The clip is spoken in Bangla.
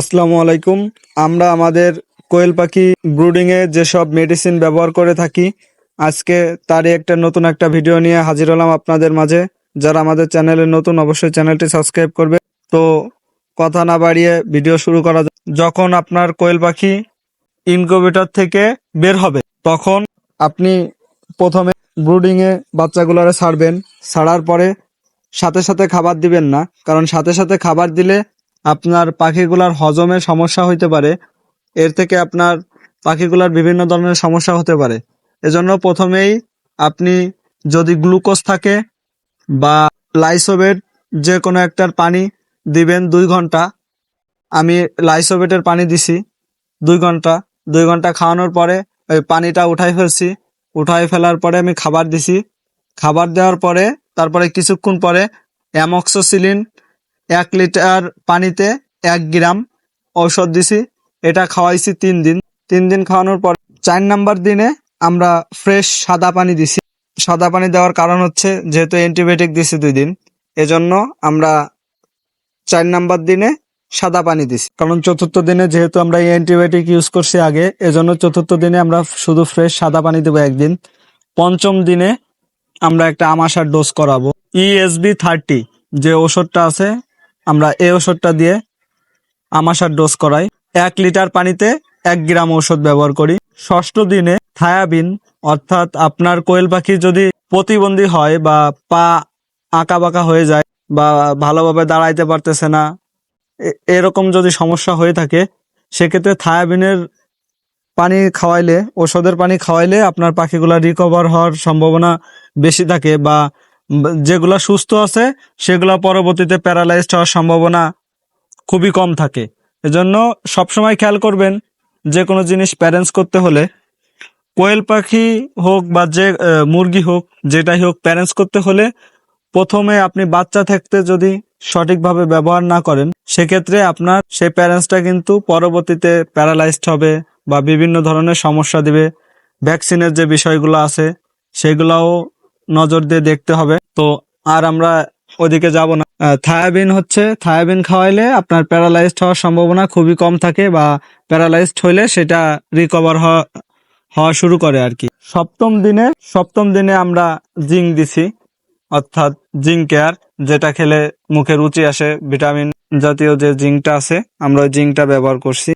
আসসালামু আলাইকুম। আমরা আমাদের কোয়েল পাখি ব্রুডিং এ যেসব মেডিসিন ব্যবহার করে থাকি, আজকে তারই একটা নতুন একটা ভিডিও নিয়ে হাজির হলাম আপনাদের মাঝে। যারা আমাদের চ্যানেলে নতুন, অবশ্যই চ্যানেলটি সাবস্ক্রাইব করবে। তো কথা না বাড়িয়ে ভিডিও শুরু করা। যখন আপনার কোয়েল পাখি ইনকিউবেটর থেকে বের হবে, তখন আপনি প্রথমে ব্রুডিং এ বাচ্চাগুলোরে ছাড়বেন ছাড়ার পরে সাথে সাথে খাবার দিবেন না, কারণ সাথে সাথে খাবার দিলে আপনার পাখিগুলার হজমে সমস্যা হইতে পারে। এর থেকে আপনার পাখিগুলার বিভিন্ন ধরনের সমস্যা হতে পারে। এজন্য প্রথমেই আপনি যদি গ্লুকোজ থাকে বা লাইসোবেট যে কোনো একটার পানি দিবেন দুই ঘণ্টা। আমি লাইসোবেটের পানি দিছি দুই ঘণ্টা। দুই ঘণ্টা খাওয়ানোর পরে ওই পানিটা উঠাই ফেলছি। উঠাই ফেলার পরে আমি খাবার দিছি। খাবার দেওয়ার পরে, তারপরে কিছুক্ষণ পরে অ্যামক্সোসিলিন এক লিটার পানিতে এক গ্রাম ঔষধ দিছি। এটা খাওয়াইছি তিন দিন। তিন দিন খাওয়ানোর পর চার নাম্বার দিনে আমরা ফ্রেশ সাদা পানি দিছি। সাদা পানি দেওয়ার কারণ হচ্ছে যেহেতু অ্যান্টিবায়োটিক দিছি দুই দিন, এজন্য আমরা চার নাম্বার দিনে সাদা পানি দিছি। কারণ চতুর্থ দিনে যেহেতু আমরা এই অ্যান্টিবায়োটিক ইউজ করছি আগে, এজন্য চতুর্থ দিনে আমরা শুধু ফ্রেশ সাদা পানি দেবো একদিন। পঞ্চম দিনে আমরা একটা আমাশার ডোজ করাবো। ইএসবি থার্টি যে ওষুধটা আছে আমরা এই ওষুধটা দিয়ে আমাশার ডোজ করাই। এক লিটার পানিতে এক গ্রাম ওষুধ ব্যবহার করি। ষষ্ঠ দিনে থায়াবিন, অর্থাৎ আপনার কোয়েল পাখি যদি প্রতিবন্ধী হয় বা পা আঁকা বাঁকা হয়ে যায় বা ভালোভাবে দাঁড়াইতে পারতেছে না এরকম যদি সমস্যা হয়ে থাকে, সেক্ষেত্রে থায়াবিনের পানি খাওয়াইলে ওষুধের পানি খাওয়াইলে আপনার পাখিগুলা রিকভার হওয়ার সম্ভাবনা বেশি থাকে বা যেগুলা সুস্থ আছে, সেগুলা পরবর্তীতে প্যারালাইজড হওয়ার সম্ভাবনা খুবই কম থাকে। এজন্য সবসময় খেয়াল করবেন, যে কোনো জিনিস প্যারেন্টস করতে হলে কোয়েল পাখি হোক বা যে মুরগি হোক, যেটাই হোক প্যারেন্টস করতে হলে প্রথমে আপনি বাচ্চা থাকতে যদি সঠিকভাবে ব্যবহার না করেন, সেক্ষেত্রে আপনার সেই প্যারেন্টসটা কিন্তু পরবর্তীতে প্যারালাইজড হবে বা বিভিন্ন ধরনের সমস্যা দিবে। ভ্যাকসিনের যে বিষয়গুলো আছে, সেগুলাও নজর দিয়ে দেখতে হবে। তো আর আমরা ওদিকে যাব না। থায়াবিন হচ্ছে, থায়াবিন খাওয়াইলে আপনার প্যারালাইজড হওয়ার সম্ভাবনা খুবই কম থাকে বা প্যারালাইজড হইলে সেটা রিকভার হওয়া হওয়া শুরু করে আর কি। সপ্তম দিনে সপ্তম দিনে আমরা জিঙ্ক দিছি, অর্থাৎ জিঙ্ক কেয়ার, যেটা খেলে মুখে রুচি আসে, ভিটামিন জাতীয় যে জিঙ্কটা আছে, আমরা ওই জিঙ্কটা ব্যবহার করছি।